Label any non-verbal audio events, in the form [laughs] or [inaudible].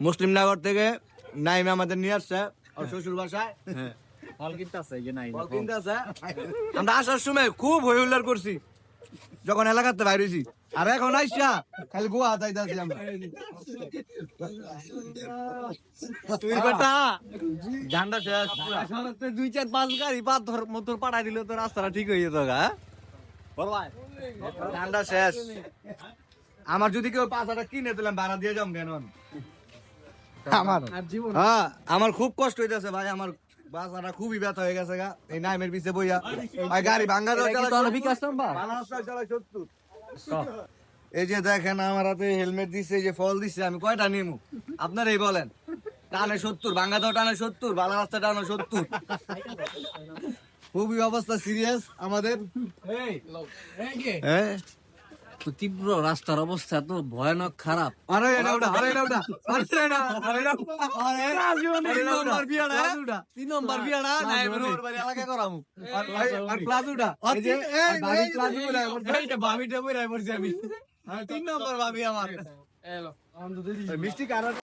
মুসলিম নগর থেকে নাইমে আমাদের নিয়ে আসছে। ওর শ্বশুর বাসায়। ফল কিনতে আছে যে নাই ফল কিনতে আছে। আমরা আসার সময় খুব করছি। যখন এলাকাতে বাইরেছি। আর এখন আইসা খালি গোয়া যাইতাছি আমরা। তুই বেটা ঝান্ডা শেষ। দুই চার পাঁচ গাড়ি পাঠাই দিলে তো রাস্তাটা ঠিক হয়ে যেত গা ঠান্ডা শেষ। আমার যদি কেউ পাঁচ হাজার কিনে দিলাম ভাড়া দিয়ে যাম কেন আমার। হ্যাঁ আমার খুব কষ্ট হইতেছে ভাই আমার বাসাটা খুবই ব্যথা হয়ে গেছে গা। এই নাইমের পিছে বইয়া। ভাই গাড়ি ভাঙ্গা এই যে দেখেন আমার হাতে হেলমেট দিছে যে ফল দিছে আমি কয়টা নিমু? আপনারাই বলেন। টানে সত্তর ভাঙ্গা দাও টানে সত্তর বালা রাস্তা টানো সত্তর। খুবই অবস্থা সিরিয়াস আমাদের। হ্যাঁ তো তীব্র রাস্তার অবস্থা তো ভয়ানক খারাপ। আরে তিন নম্বর নাই বাড়ি এলাকা করামু। প্লাজুটা ভাবি প্লাজু বলে ভাবিটা বইরাই পড়ছি আমি। [laughs] তিন নম্বর ভাবি আমার। মিষ্টি